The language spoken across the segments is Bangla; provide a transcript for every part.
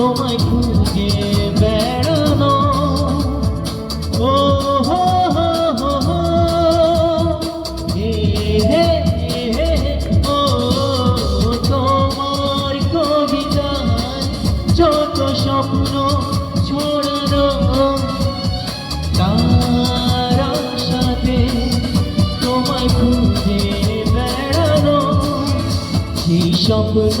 তোমায় খুঁজে বেড়ানো। ও হো হো হো হো। হে হে হে ও তোমার তোমায় খুঁজে বেড়ানো। সেই স্বপ্ন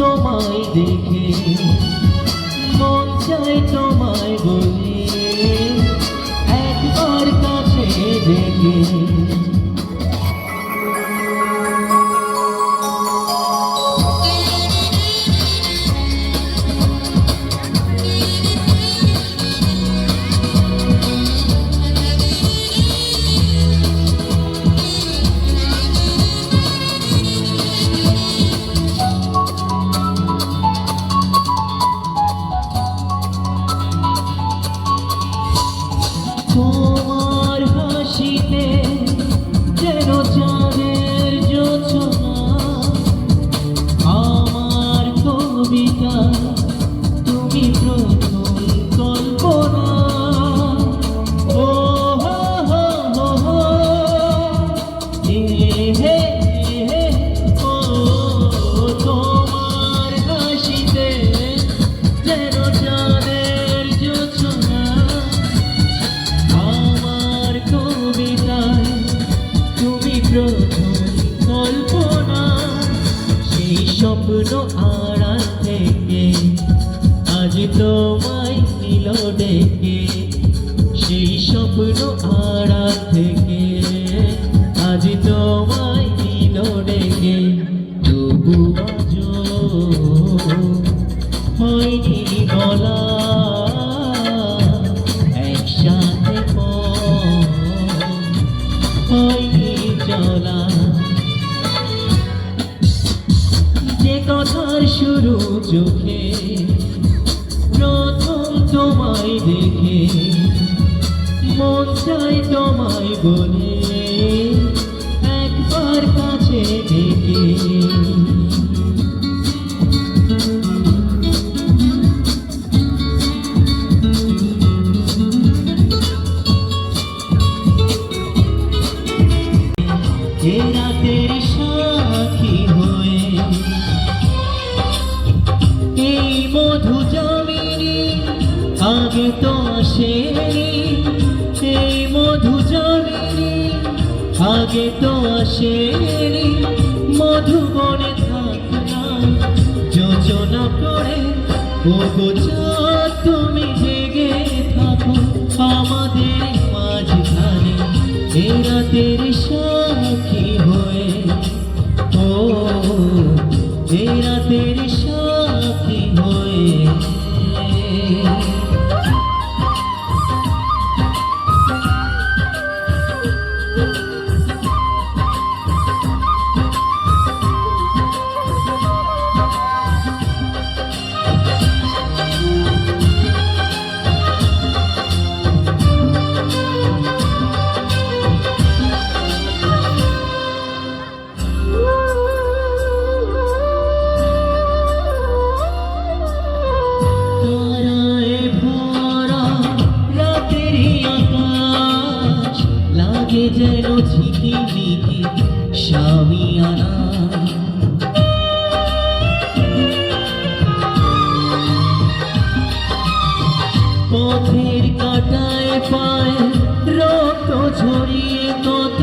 তোমায় দেখে। প্রথম কল্পনা, সেই স্বপ্ন আড়া থেকে আজ তোমায় নিল ডেকে। সেই স্বপ্ন আড়া থেকে আজ তোমায় নিল ডেকে। তবু চলা। যে কথার শুরু চোখে প্রথম তোমায় দেখে মন চাই তোমায় বলে। এ রাতের সাক্ষী হয়ে আগে তো আসেনি। এই মধু জমিনি, আগে যোজনা করে ও গো তুমি জেগে থাকো আমাদের মাঝখানে। এই যেন ঝিকিমিকি সামিয়ানা পথের কাটায় পায় রক্ত ঝরিয়ে কত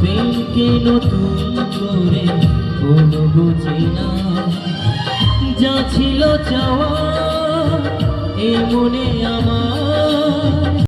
প্রেমকে নতুন করে কোনো বুঝে না। যা ছিল চাওয়া, এ মনে আমার।